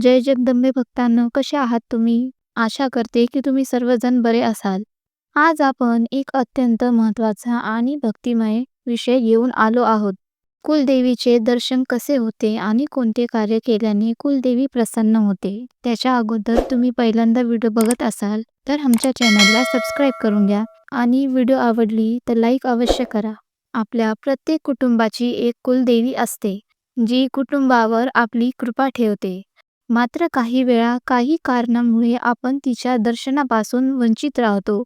जय जगदंबे भक्तांनो कसे आहात तुम्ही? आशा करते की तुम्ही सर्वजण बरे असाल. आज आपण एक अत्यंत महत्त्वाचा आणि भक्तिमय विषय घेऊन आलो आहोत. कुलदेवीचे दर्शन कसे होते आणि कोणते कार्य केल्याने कुलदेवी प्रसन्न होते त्याच्या अगोदर तुम्ही पहिल्यांदा व्हिडिओ बघत असाल तर आमच्या चॅनलला सबस्क्राईब करून घ्या आणि व्हिडिओ आवडली तर लाईक अवश्य करा. आपल्या प्रत्येक कुटुंबाची एक कुलदेवी असते जी कुटुंबावर आपली कृपा ठेवते. मात्र काही वेळा काही कारणामुळे आपण तिच्या दर्शनापासून वंचित राहतो.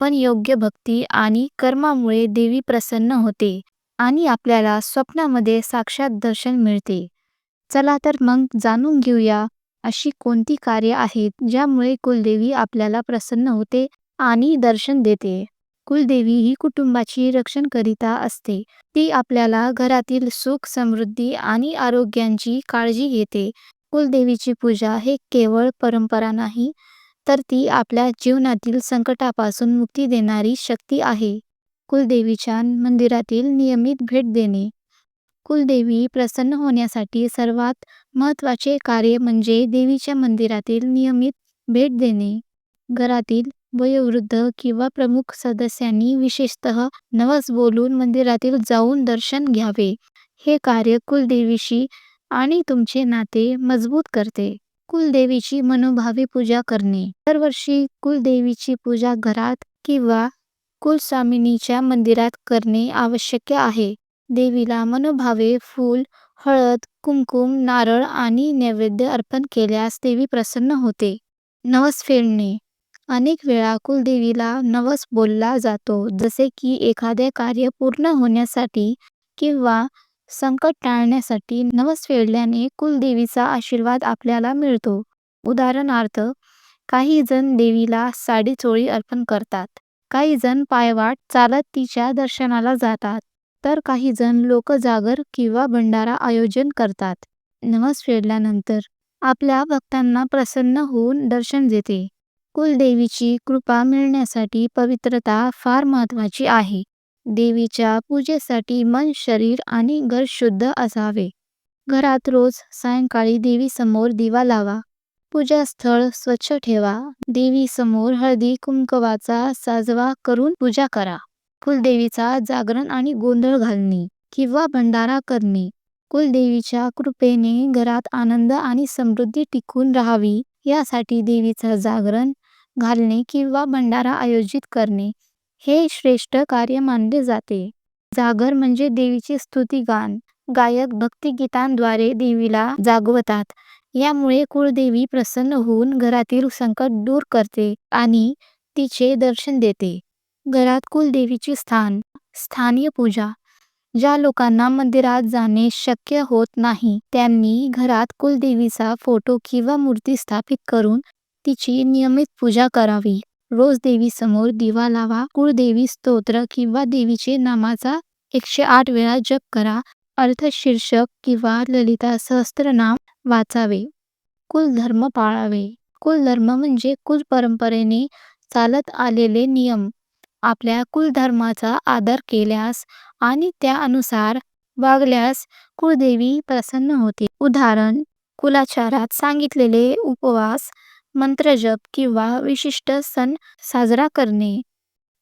पण योग्य भक्ती आणि कर्मामुळे देवी प्रसन्न होते आणि आपल्याला स्वप्नामध्ये साक्षात दर्शन मिळते. चला तर मग जाणून घेऊया अशी कोणती कार्य आहेत ज्यामुळे कुलदेवी आपल्याला प्रसन्न होते आणि दर्शन देते. कुलदेवी ही कुटुंबाची रक्षण करिता असते. ती आपल्याला घरातील सुख समृद्धी आणि आरोग्यांची काळजी घेते. कुलदेवीची पूजा हे केवळ परंपरा नाही तर ती आपल्या जीवनातील संकटापासून मुक्ती देणारी शक्ती आहे. कुलदेवीच्या मंदिरातील नियमित भेट देणे. कुलदेवी प्रसन्न होण्यासाठी सर्वात महत्त्वाचे कार्य म्हणजे देवीच्या मंदिरातील नियमित भेट देणे. घरातील वयोवृद्ध किंवा प्रमुख सदस्यांनी विशेषतः नवस बोलून मंदिरातील जाऊन दर्शन घ्यावे. हे कार्य कुलदेवीशी आणि तुमचे नाते मजबूत करते. कुलदेवीची मनोभावी पूजा करणे. दरवर्षी कुलदेवीची पूजा घरात किंवा कुलस्वामिनीच्या मंदिरात करणे आवश्यक आहे. देवीला मनोभावे फूल हळद कुंकुम नारळ आणि नैवेद्य अर्पण केल्यास देवी प्रसन्न होते. नवस फेडणे. अनेक वेळा कुलदेवीला नवस बोलला जातो. जसे की एखादे कार्य पूर्ण होण्यासाठी किंवा संकट टाळण्यासाठी नवस फेडल्याने कुलदेवीचा आशीर्वाद आपल्याला मिळतो. उदाहरणार्थ काही जण देवीला साडी चोळी अर्पण करतात. काही जण पायवाट चालत तिच्या दर्शनाला जातात. तर काही जण लोक जागर किंवा भंडारा आयोजन करतात. नवस फेडल्यानंतर आपल्या भक्तांना प्रसन्न होऊन दर्शन देते. कुलदेवीची कृपा मिळण्यासाठी पवित्रता फार महत्त्वाची आहे. देवीच्या पूजेसाठी मन शरीर आणि घर शुद्ध असावे. घरात रोज सायंकाळी देवीसमोर दिवा लावा. पूजास्थळ स्वच्छ ठेवा. देवीसमोर हळदी कुंकवाचा साजवा करून पूजा करा. कुलदेवीचा जागरण आणि गोंधळ घालणे किंवा भंडारा करणे. कुलदेवीच्या कृपेने घरात आनंद आणि समृद्धी टिकून राहावी यासाठी देवीचा जागरण घालणे किंवा भंडारा आयोजित करणे हे श्रेष्ठ कार्य मानले जाते. जागर म्हणजे देवीचे स्तुतिगान गायक भक्तिगीतांद्वारे देवीला जागवतात. यामुळे कुळदेवी प्रसन्न होऊन घरातील संकट दूर करते आणि तिचे दर्शन देते. घरात कुलदेवीचे स्थान. स्थानीय पूजा. ज्या लोकांना मंदिरात जाणे शक्य होत नाही त्यांनी घरात कुलदेवीचा फोटो किंवा मूर्ती स्थापित करून तिची नियमित पूजा करावी. रोज देवीसमोर दिवा लावा कुळदेवी स्तोत्र किंवा देवीचे नामाचा एकशे आठ वेळा जप करा. अर्थशीर्षक किंवा ललिता सहस्त्रनाम वाचावे. कुलधर्म पाळावे. कुलधर्म म्हणजे कुल परंपरेने चालत आलेले नियम. आपल्या कुलधर्माचा आदर केल्यास आणि त्यानुसार वागल्यास कुलदेवी प्रसन्न होते. उदाहरण कुलाचारात सांगितलेले उपवास मंत्रजप किंवा विशिष्ट सण साजरा करणे.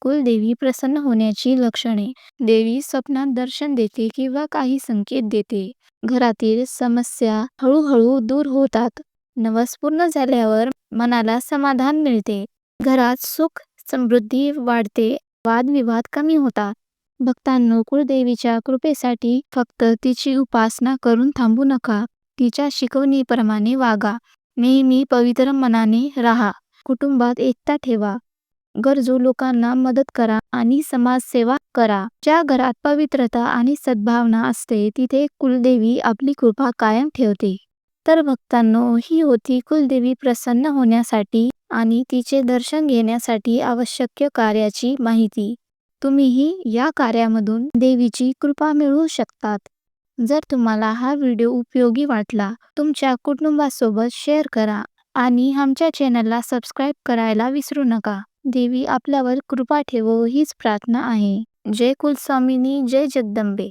कुलदेवी प्रसन्न होण्याची लक्षणे. देवी स्वप्नात दर्शन देते किंवा काही संकेत देते. घरातील समस्या हळूहळू दूर होतात. नवस पूर्ण झाल्यावर मनाला समाधान मिळते. घरात सुख समृद्धी वाढते. वादविवाद कमी होतात. भक्तांनो कुलदेवीच्या कृपेसाठी फक्त तिची उपासना करून थांबू नका. तिच्या शिकवणीप्रमाणे वागा. नेहमी पवित्र मनाने राहा. कुटुंबात एकता ठेवा. गरजू लोकांना मदत करा आणि समाजसेवा करा. ज्या घरात पवित्रता आणि सद्भावना असते तिथे कुलदेवी आपली कृपा कायम ठेवते. तर भक्तांनो ही होती कुलदेवी प्रसन्न होण्यासाठी आणि तिचे दर्शन घेण्यासाठी आवश्यक कार्याची माहिती. तुम्हीही या कार्यामधून देवीची कृपा मिळवू शकतात. जर तुम्हाला हा व्हिडिओ उपयोगी वाटला तुमच्या कुटुंबासोबत शेअर करा आणि आमच्या चॅनलला सबस्क्राईब करायला विसरू नका. देवी आपल्यावर कृपा ठेवो हीच प्रार्थना आहे. जय कुलस्वामिनी जय जगदंबे.